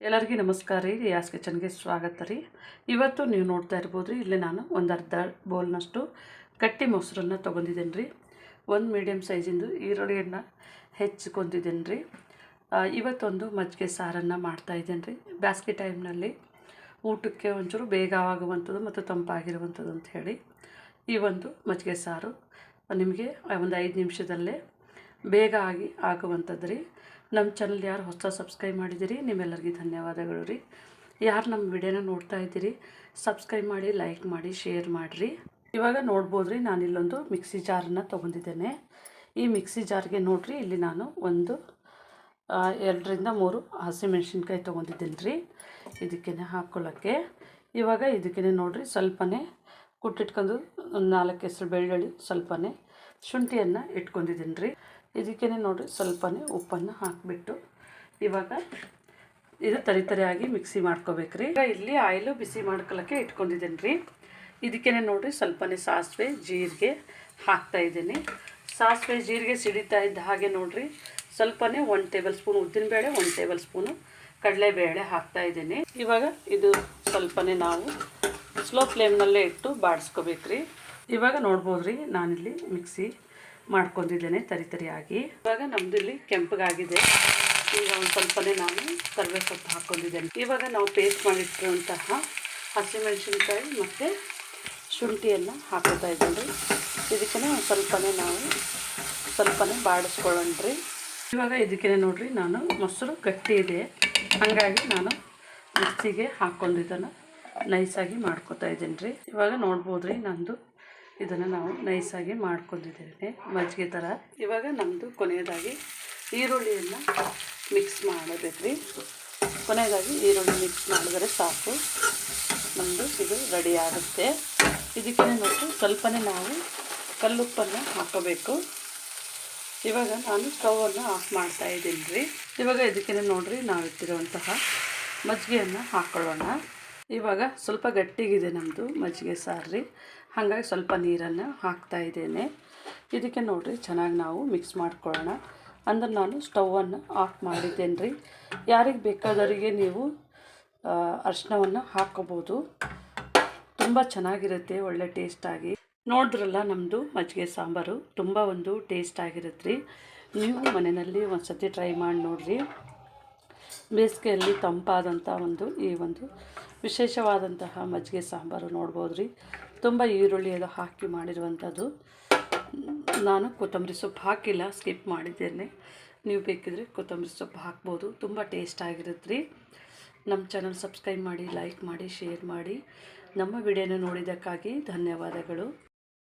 ಎಲ್ಲರಿಗೂ ನಮಸ್ಕಾರ ರೀ. ರಿಯಾಸ್ ಕಿಚನ್ಗೆ ಸ್ವಾಗತ ರೀ. ಇವತ್ತು ನೀವು ನೋಡ್ತಾ ಇರ್ಬೋದು ರೀ ಇಲ್ಲಿ ನಾನು ಒಂದು ಅರ್ಧ ಬೌಲ್ನಷ್ಟು ಗಟ್ಟಿ ಮೊಸರನ್ನು ತೊಗೊಂಡಿದ್ದೇನೆ ರೀ. ಒಂದು ಮೀಡಿಯಮ್ ಸೈಜಿಂದು ಈರುಳ್ಳಿಯನ್ನು ಹೆಚ್ಚಿಕೊಂಡಿದ್ದೇನೆ ರೀ. ಇವತ್ತೊಂದು ಮಜ್ಜಿಗೆ ಸಾರನ್ನು ಮಾಡ್ತಾಯಿದ್ದೇನೆ ರೀ. ಬ್ಯಾಸ್ಗೆ ಟೈಮ್ನಲ್ಲಿ ಊಟಕ್ಕೆ ಒಂಚೂರು ಬೇಗ ಆಗುವಂಥದ್ದು ಮತ್ತು ತಂಪಾಗಿರುವಂಥದ್ದು ಅಂತ ಹೇಳಿ ಈ ಒಂದು ಮಜ್ಜಿಗೆ ಸಾರು ನಿಮಗೆ ಒಂದು ಐದು ನಿಮಿಷದಲ್ಲೇ ಬೇಗ ಆಗಿ ಆಗುವಂಥದ್ದು ರೀ. ನಮ್ಮ ಚಾನಲ್ ಯಾರು ಹೊಸ ಸಬ್ಸ್ಕ್ರೈಬ್ ಮಾಡಿದ್ದೀರಿ ನಿಮ್ಮೆಲ್ಲರಿಗೂ ಧನ್ಯವಾದಗಳು ರೀ. ಯಾರು ನಮ್ಮ ವಿಡಿಯೋನ ನೋಡ್ತಾ ಇದ್ದೀರಿ ಸಬ್ಸ್ಕ್ರೈಬ್ ಮಾಡಿ ಲೈಕ್ ಮಾಡಿ ಶೇರ್ ಮಾಡಿರಿ. ಇವಾಗ ನೋಡ್ಬೋದು ರೀ ನಾನು ಇಲ್ಲೊಂದು ಮಿಕ್ಸಿ ಜಾರನ್ನು ತೊಗೊಂಡಿದ್ದೇನೆ. ಈ ಮಿಕ್ಸಿ ಜಾರ್ಗೆ ನೋಡಿರಿ, ಇಲ್ಲಿ ನಾನು ಒಂದು ಎರಡರಿಂದ ಮೂರು ಹಸಿಮೆಣ್ಸಿನ್ಕಾಯಿ ತೊಗೊಂಡಿದ್ದೀನಿ ರೀ. ಇದಕ್ಕೇ ಹಾಕ್ಕೊಳ್ಳೋಕ್ಕೆ ಇವಾಗ ಇದಕ್ಕೇ ನೋಡಿರಿ, ಸ್ವಲ್ಪನೇ ಕುಟ್ಟಿಟ್ಕೊಂಡು ನಾಲ್ಕು ಹೆಸರು ಬೆಳ್ಳುಳ್ಳಿ, ಸ್ವಲ್ಪನೇ ಶುಂಠಿಯನ್ನು ಇಟ್ಕೊಂಡಿದ್ದೀನಿ ರೀ. ಇದಕ್ಕೆ ನೋಡಿರಿ ಸ್ವಲ್ಪನೇ ಉಪ್ಪನ್ನು ಹಾಕಿಬಿಟ್ಟು ಇವಾಗ ಇದು ತರಿ ತರಿಯಾಗಿ ಮಿಕ್ಸಿ ಮಾಡ್ಕೋಬೇಕ್ರಿ. ಈಗ ಇಲ್ಲಿ ಆಯಿಲು ಬಿಸಿ ಮಾಡ್ಕೊಳ್ಳೋಕ್ಕೆ ಇಟ್ಕೊಂಡಿದ್ದೀನಿ ರೀ ಇದಕ್ಕೆ ನೋಡಿರಿ ಸ್ವಲ್ಪನೇ ಸಾಸಿವೆ, ಜೀರಿಗೆ ಹಾಕ್ತಾ ಇದ್ದೀನಿ. ಸಾಸಿವೆ, ಜೀರಿಗೆ ಸಿಡಿತಾ ಇದ್ದ ಹಾಗೆ ನೋಡಿರಿ ಸ್ವಲ್ಪನೇ ಒಂದು ಟೇಬಲ್ ಸ್ಪೂನ್ ಉದ್ದಿನಬೇಳೆ ಒಂದು ಟೇಬಲ್ ಸ್ಪೂನು ಕಡಲೆಬೇಳೆ ಹಾಕ್ತಾ ಇದ್ದೀನಿ. ಇವಾಗ ಇದು ಸ್ವಲ್ಪನೇ ನಾವು ಸ್ಲೋ ಫ್ಲೇಮ್ನಲ್ಲೇ ಇಟ್ಟು ಬಾಡಿಸ್ಕೋಬೇಕ್ರಿ. ಇವಾಗ ನೋಡ್ಬೋದು ರೀ ನಾನಿಲ್ಲಿ ಮಿಕ್ಸಿ ಮಾಡ್ಕೊಂಡಿದ್ದೇನೆ ತರಿ ತರಿಯಾಗಿ. ಇವಾಗ ನಮ್ದು ಇಲ್ಲಿ ಕೆಂಪಗಾಗಿದೆ. ಈಗ ಒಂದು ಸ್ವಲ್ಪನೇ ನಾನು ಕರಿವೆ ಸೊಪ್ಪು ಹಾಕ್ಕೊಂಡಿದ್ದೇನೆ ಇವಾಗ ನಾವು ಪೇಸ್ಟ್ ಮಾಡಿಟ್ಟಿರುವಂತಹ ಹಸಿಮೆಣಸಿನ್ಕಾಯಿ ಮತ್ತು ಶುಂಠಿಯನ್ನು ಹಾಕೋತಾ ಇದ್ದೀನಿ. ಇದಕ್ಕೆ ಒಂದು ಸ್ವಲ್ಪನೇ ನಾವು ಸ್ವಲ್ಪನೇ ಬಾಡಿಸ್ಕೊಳ್ಳೋಣ್ರಿ. ಇವಾಗ ಇದಕ್ಕೆ ನೋಡಿರಿ, ನಾನು ಮೊಸರು ಗಟ್ಟಿ ಇದೆ. ಹಾಗಾಗಿ ನಾನು ಮಿಕ್ಸಿಗೆ ಹಾಕ್ಕೊಂಡಿದ್ದನ್ನು ನೈಸಾಗಿ ಮಾಡ್ಕೊತಾ ಇದ್ದೀನಿ ರೀ ಇವಾಗ ನೋಡ್ಬೋದು ರೀ ನಂದು ಇದನ್ನು ನಾವು ನೈಸಾಗಿ ಮಾಡ್ಕೊಂಡಿದ್ದೇವೆ, ಮಜ್ಜಿಗೆ ಥರ. ಇವಾಗ ನಮ್ಮದು ಕೊನೆಯದಾಗಿ ಈರುಳ್ಳಿಯನ್ನು ಮಿಕ್ಸ್ ಮಾಡಬೇಕ್ರಿ. ಕೊನೆಯದಾಗಿ ಈರುಳ್ಳಿ ಮಿಕ್ಸ್ ಮಾಡಿದರೆ ಸಾಕು. ನಮ್ಮದು ಇದು ರೆಡಿ ಆಗುತ್ತೆ. ಇದಕ್ಕೆ ಮತ್ತು ಸ್ವಲ್ಪನೇ ನಾವು ಕಲ್ಲುಪ್ಪನ್ನು ಹಾಕೋಬೇಕು. ಇವಾಗ ನಾನು ಸ್ಟವನ್ನು ಆಫ್ ಮಾಡ್ತಾ ಇದ್ದೀನಿ ರೀ. ಇವಾಗ ಇದಕ್ಕೆ ನೋಡಿರಿ ನಾವು ಇಟ್ಟಿರುವಂತಹ ಮಜ್ಜಿಗೆಯನ್ನು ಹಾಕ್ಕೊಳ್ಳೋಣ ಇವಾಗ ಸ್ವಲ್ಪ ಗಟ್ಟಿಗಿದೆ ನಮ್ಮದು ಮಜ್ಜಿಗೆ ಸಾರು ರೀ ಹಾಗಾಗಿ ಸ್ವಲ್ಪ ನೀರನ್ನು ಹಾಕ್ತಾ ಇದ್ದೇನೆ. ಇದಕ್ಕೆ ನೋಡಿರಿ, ಚೆನ್ನಾಗಿ ನಾವು ಮಿಕ್ಸ್ ಮಾಡ್ಕೊಳ್ಳೋಣ. ಅಂದ್ರೆ ನಾನು ಸ್ಟವನ್ನು ಆಫ್ ಮಾಡಿದ್ದೇನೆ ರೀ ಯಾರಿಗೆ ಬೇಕಾದವರಿಗೆ ನೀವು ಅರಿಶಿನವನ್ನು ಹಾಕ್ಕೋಬೋದು. ತುಂಬ ಚೆನ್ನಾಗಿರುತ್ತೆ, ಒಳ್ಳೆ ಟೇಸ್ಟಾಗಿ ನೋಡಿದ್ರಲ್ಲ ನಮ್ಮದು ಮಜ್ಜಿಗೆ ಸಾಂಬಾರು, ತುಂಬ ಒಂದು ಟೇಸ್ಟ್ ಆಗಿರುತ್ತೆ ರೀ ನೀವು ಮನೆಯಲ್ಲಿ ಒಂದು ಸತಿ ಟ್ರೈ ಮಾಡಿ ನೋಡಿರಿ. ಬೇಸಿಗೆಯಲ್ಲಿ ತಂಪಾದಂಥ ಒಂದು ಈ ಒಂದು ವಿಶೇಷವಾದಂತಹ ಮಜ್ಜಿಗೆ ಸಾಂಬಾರು ನೋಡ್ಬೋದು ರೀ ತುಂಬ ಈರುಳ್ಳಿ ಅದು ಹಾಕಿ ಮಾಡಿರುವಂಥದ್ದು ನಾನು ಕೊತ್ತಂಬರಿ ಸೊಪ್ಪು ಹಾಕಿಲ್ಲ, ಸ್ಕಿಪ್ ಮಾಡಿದ್ದೇನೆ. ನೀವು ಬೇಕಿದ್ರೆ ಕೊತ್ತಂಬರಿ ಸೊಪ್ಪು ಹಾಕ್ಬೋದು. ತುಂಬ ಟೇಸ್ಟ್ ಆಗಿರುತ್ತೆ ರೀ ನಮ್ಮ ಚಾನಲ್ ಸಬ್ಸ್ಕ್ರೈಬ್ ಮಾಡಿ, ಲೈಕ್ ಮಾಡಿ, ಶೇರ್ ಮಾಡಿ. ನಮ್ಮ ವಿಡಿಯೋನ ನೋಡಿದ್ದಕ್ಕಾಗಿ ಧನ್ಯವಾದಗಳು.